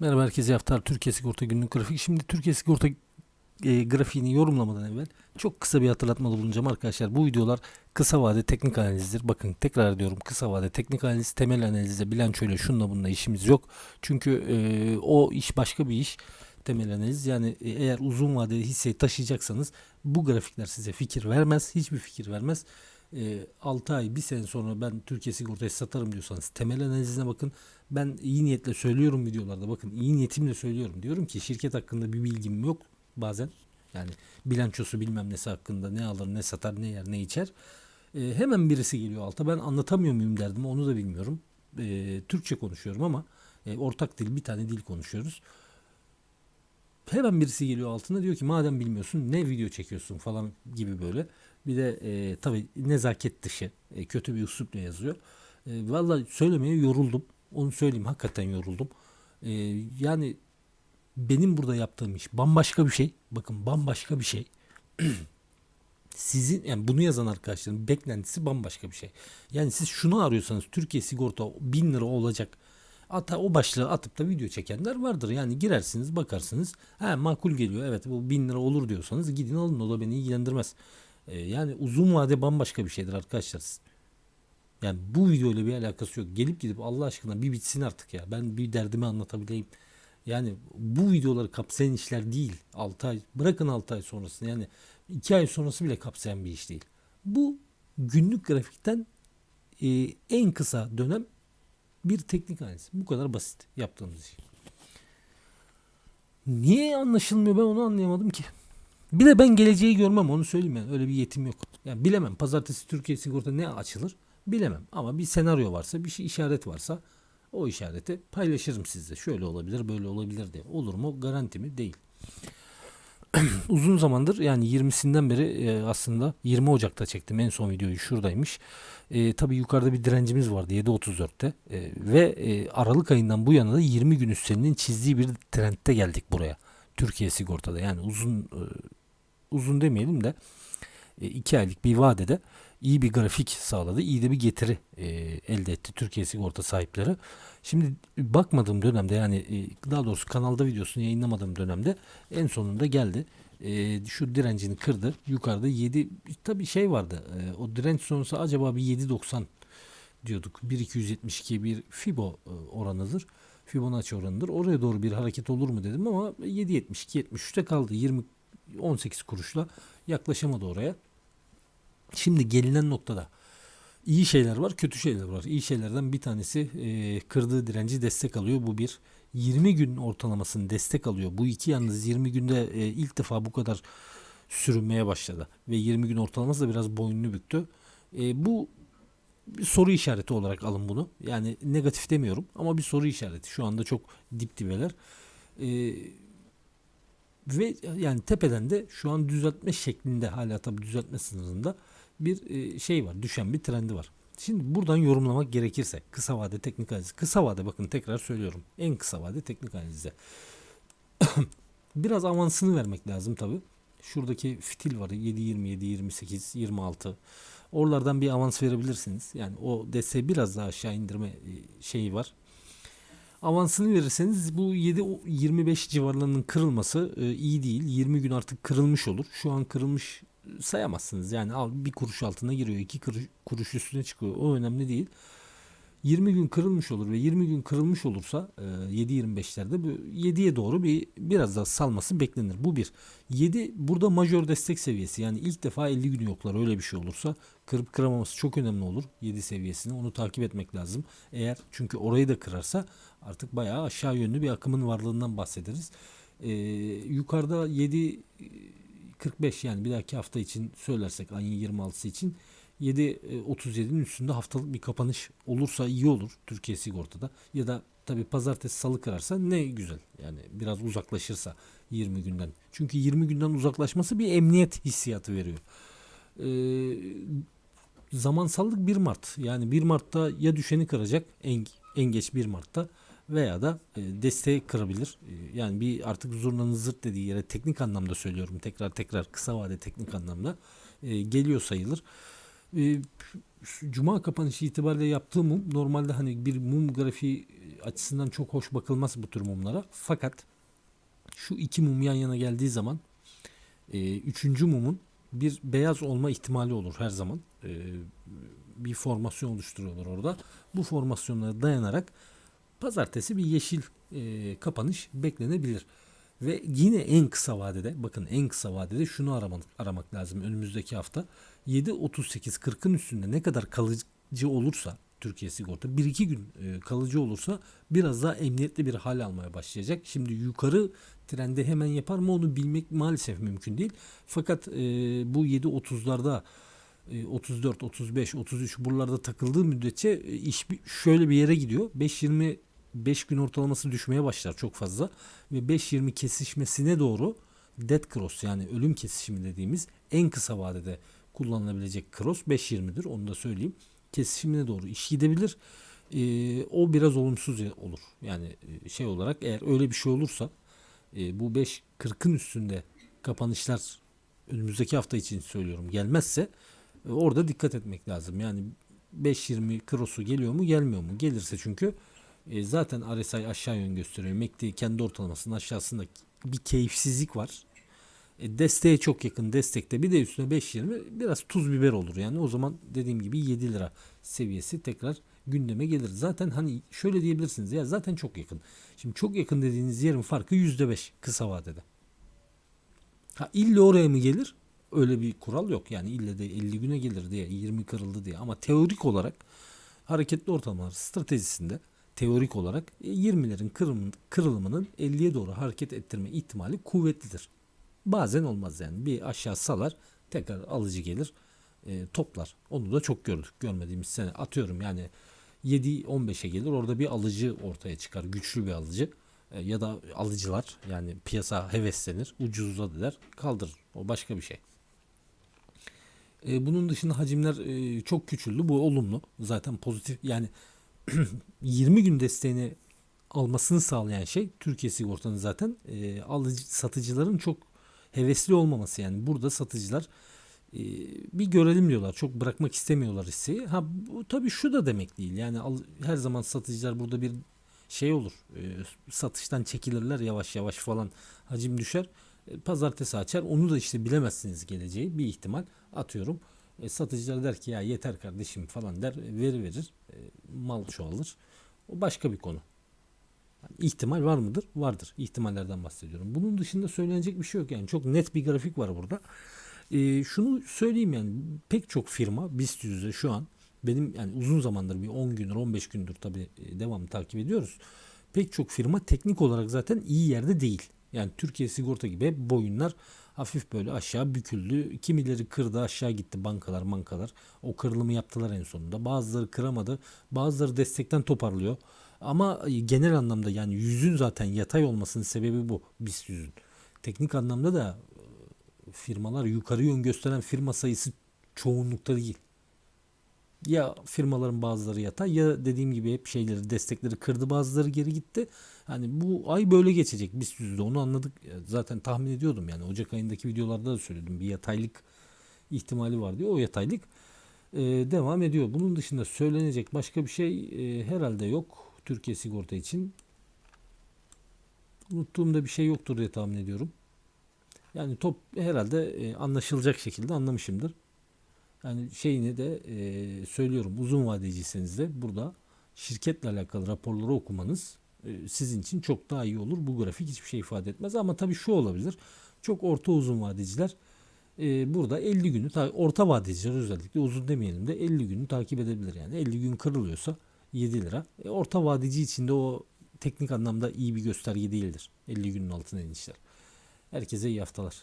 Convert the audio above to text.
Merhaba herkese haftalar Türkiye Sigorta Günlük Grafik. Şimdi Türkiye Sigorta e, grafiğini yorumlamadan evvel çok kısa bir hatırlatmada bulunacağım arkadaşlar. Bu videolar kısa vade teknik analizdir. Bakın tekrar ediyorum kısa vade teknik analiz, temel analizde bilançoyla şunla bununla işimiz yok. Çünkü e, o iş başka bir iş. Temel analiz yani e, eğer uzun vadeli hisseyi taşıyacaksanız bu grafikler size fikir vermez. Hiçbir fikir vermez. E, 6 ay 1 sene sonra ben Türkiye Sigorta'yı satarım diyorsanız temel analizine bakın. Ben iyi niyetle söylüyorum videolarda bakın iyi niyetimle söylüyorum. Diyorum ki şirket hakkında bir bilgim yok bazen. Yani bilançosu bilmem nesi hakkında ne alır ne satar ne yer ne içer. E, hemen birisi geliyor alta ben anlatamıyor muyum derdim onu da bilmiyorum. E, Türkçe konuşuyorum ama e, ortak dil bir tane dil konuşuyoruz. Hemen birisi geliyor altına diyor ki madem bilmiyorsun ne video çekiyorsun falan gibi böyle. Bir de e, tabii nezaket dışı e, kötü bir üslupla yazıyor. E, Valla söylemeye yoruldum. Onu söyleyeyim hakikaten yoruldum. E, yani benim burada yaptığım iş bambaşka bir şey. Bakın bambaşka bir şey. Sizin yani bunu yazan arkadaşların beklentisi bambaşka bir şey. Yani siz şunu arıyorsanız Türkiye sigorta 1000 lira olacak. Ata o başlığı atıp da video çekenler vardır. Yani girersiniz bakarsınız. Ha makul geliyor. Evet bu 1000 lira olur diyorsanız gidin alın. O da beni ilgilendirmez. Ee, yani uzun vade bambaşka bir şeydir arkadaşlar. Yani bu videoyla bir alakası yok. Gelip gidip Allah aşkına bir bitsin artık ya. Ben bir derdimi anlatabileyim. Yani bu videoları kapsayan işler değil. 6 ay bırakın 6 ay sonrasını yani 2 ay sonrası bile kapsayan bir iş değil. Bu günlük grafikten e, en kısa dönem bir teknik analiz. Bu kadar basit yaptığımız iş. Niye anlaşılmıyor ben onu anlayamadım ki. Bir de ben geleceği görmem onu söyleyeyim yani öyle bir yetim yok. Yani bilemem pazartesi Türkiye sigorta ne açılır bilemem ama bir senaryo varsa bir şey işaret varsa o işareti paylaşırım sizle. Şöyle olabilir böyle olabilir diye. Olur mu garanti mi değil. Uzun zamandır yani 20'sinden beri e, aslında 20 Ocak'ta çektim en son videoyu şuradaymış. E, tabii yukarıda bir direncimiz vardı 7.34'te e, ve e, Aralık ayından bu yana da 20 gün üstlerinin çizdiği bir trendte geldik buraya. Türkiye sigortada yani uzun e, uzun demeyelim de 2 aylık bir vadede iyi bir grafik sağladı. iyi de bir getiri e, elde etti Türkiye sigorta sahipleri. Şimdi bakmadığım dönemde yani e, daha doğrusu kanalda videosunu yayınlamadığım dönemde en sonunda geldi. E, şu direncini kırdı. Yukarıda 7 tabi şey vardı. E, o direnç sonrası acaba bir 7.90 diyorduk. 1.272 bir Fibo e, oranıdır. Fibonacci oranıdır. Oraya doğru bir hareket olur mu dedim ama 7.72 73'te kaldı. 20 18 kuruşla yaklaşamadı oraya. Şimdi gelinen noktada iyi şeyler var, kötü şeyler var. İyi şeylerden bir tanesi e, kırdığı direnci destek alıyor. Bu bir 20 gün ortalamasını destek alıyor. Bu iki yalnız 20 günde e, ilk defa bu kadar sürünmeye başladı. Ve 20 gün ortalaması da biraz boynunu büktü. E, bu bir soru işareti olarak alın bunu. Yani negatif demiyorum ama bir soru işareti. Şu anda çok dip dibeler. E, ve yani tepeden de şu an düzeltme şeklinde hala tabii düzeltme sınırında bir e, şey var. Düşen bir trendi var. Şimdi buradan yorumlamak gerekirse kısa vade teknik analiz. Kısa vade bakın tekrar söylüyorum. En kısa vade teknik analizde. Biraz avansını vermek lazım tabi. Şuradaki fitil var 7 27 28 26. Oralardan bir avans verebilirsiniz. Yani o desteği biraz daha aşağı indirme e, şeyi var. Avansını verirseniz bu 7-25 civarlarının kırılması e, iyi değil. 20 gün artık kırılmış olur. Şu an kırılmış sayamazsınız. Yani al bir kuruş altına giriyor, iki kuruş, kuruş üstüne çıkıyor. O önemli değil. 20 gün kırılmış olur ve 20 gün kırılmış olursa e, 7-25'lerde 7'ye doğru bir biraz daha salması beklenir. Bu bir. 7 burada majör destek seviyesi. Yani ilk defa 50 gün yoklar öyle bir şey olursa kırıp kıramaması çok önemli olur. 7 seviyesini onu takip etmek lazım. Eğer çünkü orayı da kırarsa artık bayağı aşağı yönlü bir akımın varlığından bahsederiz. E, yukarıda 7 45 yani bir dahaki hafta için söylersek ayın 26'sı için 7.37'nin üstünde haftalık bir kapanış olursa iyi olur Türkiye sigortada. Ya da tabi pazartesi salı kırarsa ne güzel. Yani biraz uzaklaşırsa 20 günden. Çünkü 20 günden uzaklaşması bir emniyet hissiyatı veriyor. Ee, zamansallık 1 Mart. Yani 1 Mart'ta ya düşeni kıracak en, en geç 1 Mart'ta veya da e, desteği kırabilir. E, yani bir artık zurnanın zırt dediği yere teknik anlamda söylüyorum. Tekrar tekrar kısa vade teknik anlamda e, geliyor sayılır. E, Cuma kapanışı itibariyle yaptığım mum normalde hani bir mum grafiği açısından çok hoş bakılmaz bu tür mumlara. Fakat şu iki mum yan yana geldiği zaman e, üçüncü mumun bir beyaz olma ihtimali olur her zaman. E, bir formasyon oluşturuyorlar orada. Bu formasyonlara dayanarak pazartesi bir yeşil e, kapanış beklenebilir. Ve yine en kısa vadede bakın en kısa vadede şunu aramak, aramak lazım önümüzdeki hafta. 7.38-40'ın üstünde ne kadar kalıcı olursa Türkiye sigorta 1-2 gün e, kalıcı olursa biraz daha emniyetli bir hal almaya başlayacak. Şimdi yukarı trende hemen yapar mı onu bilmek maalesef mümkün değil. Fakat e, bu 7.30'larda e, 34, 35, 33 buralarda takıldığı müddetçe e, iş şöyle bir yere gidiyor. 5.20 5 gün ortalaması düşmeye başlar çok fazla ve 5.20 kesişmesine doğru dead cross yani ölüm kesişimi dediğimiz en kısa vadede kullanılabilecek cross 5.20'dir onu da söyleyeyim. Kesişimine doğru iş gidebilir. E, o biraz olumsuz olur. Yani e, şey olarak eğer öyle bir şey olursa e, bu 5.40'ın üstünde kapanışlar önümüzdeki hafta için söylüyorum gelmezse e, orada dikkat etmek lazım. Yani 5.20 cross'u geliyor mu gelmiyor mu? Gelirse çünkü e, zaten RSI aşağı yön gösteriyor. MACD kendi ortalamasının aşağısında bir keyifsizlik var. E, desteğe çok yakın destekte bir de üstüne 5.20 biraz tuz biber olur. Yani o zaman dediğim gibi 7 lira seviyesi tekrar gündeme gelir. Zaten hani şöyle diyebilirsiniz ya zaten çok yakın. Şimdi çok yakın dediğiniz yerin farkı %5 kısa vadede. Ha illa oraya mı gelir? Öyle bir kural yok. Yani ille de 50 güne gelir diye 20 kırıldı diye. Ama teorik olarak hareketli ortalamalar stratejisinde teorik olarak e, 20'lerin kırılım- kırılımının 50'ye doğru hareket ettirme ihtimali kuvvetlidir. Bazen olmaz yani. Bir aşağı salar tekrar alıcı gelir e, toplar. Onu da çok gördük. Görmediğimiz sene atıyorum yani 7-15'e gelir orada bir alıcı ortaya çıkar. Güçlü bir alıcı. E, ya da alıcılar yani piyasa heveslenir. Ucuzla der kaldırır. O başka bir şey. E, bunun dışında hacimler e, çok küçüldü. Bu olumlu. Zaten pozitif yani 20 gün desteğini almasını sağlayan şey Türkiye sigortanın zaten e, alıcı satıcıların çok hevesli olmaması yani. Burada satıcılar e, bir görelim diyorlar çok bırakmak istemiyorlar hisseyi. Ha bu tabii şu da demek değil. Yani al- her zaman satıcılar burada bir şey olur e, satıştan çekilirler yavaş yavaş falan. Hacim düşer E, pazartesi açar onu da işte bilemezsiniz geleceği. Bir ihtimal atıyorum e, satıcılar der ki ya yeter kardeşim falan der veri verir e, mal çoğalır o başka bir konu yani ihtimal var mıdır? Vardır. İhtimallerden bahsediyorum. Bunun dışında söylenecek bir şey yok yani. Çok net bir grafik var burada. Ee, şunu söyleyeyim yani pek çok firma BIST yüzde şu an benim yani uzun zamandır bir 10 gündür 15 gündür tabi devamlı takip ediyoruz. Pek çok firma teknik olarak zaten iyi yerde değil. Yani Türkiye sigorta gibi boyunlar hafif böyle aşağı büküldü. Kimileri kırdı aşağı gitti bankalar bankalar. O kırılımı yaptılar en sonunda. Bazıları kıramadı. Bazıları destekten toparlıyor. Ama genel anlamda yani yüzün zaten yatay olmasının sebebi bu. BIST yüzün. Teknik anlamda da e, firmalar yukarı yön gösteren firma sayısı çoğunlukta değil. Ya firmaların bazıları yatay ya dediğim gibi hep şeyleri destekleri kırdı bazıları geri gitti. Hani bu ay böyle geçecek BIST yüzde onu anladık. Zaten tahmin ediyordum yani Ocak ayındaki videolarda da söyledim. Bir yataylık ihtimali var diye o yataylık e, devam ediyor. Bunun dışında söylenecek başka bir şey e, herhalde yok Türkiye sigorta için. Unuttuğumda bir şey yoktur diye tahmin ediyorum. Yani top herhalde e, anlaşılacak şekilde anlamışımdır. Yani şeyini de e, söylüyorum uzun vadeciyseniz de burada şirketle alakalı raporları okumanız e, sizin için çok daha iyi olur. Bu grafik hiçbir şey ifade etmez ama tabii şu olabilir. Çok orta uzun vadeciler e, burada 50 günü ta- orta vadeciler özellikle uzun demeyelim de 50 günü takip edebilir yani 50 gün kırılıyorsa 7 lira. E, orta vadeci için de o teknik anlamda iyi bir gösterge değildir. 50 günün altına inişler. Herkese iyi haftalar.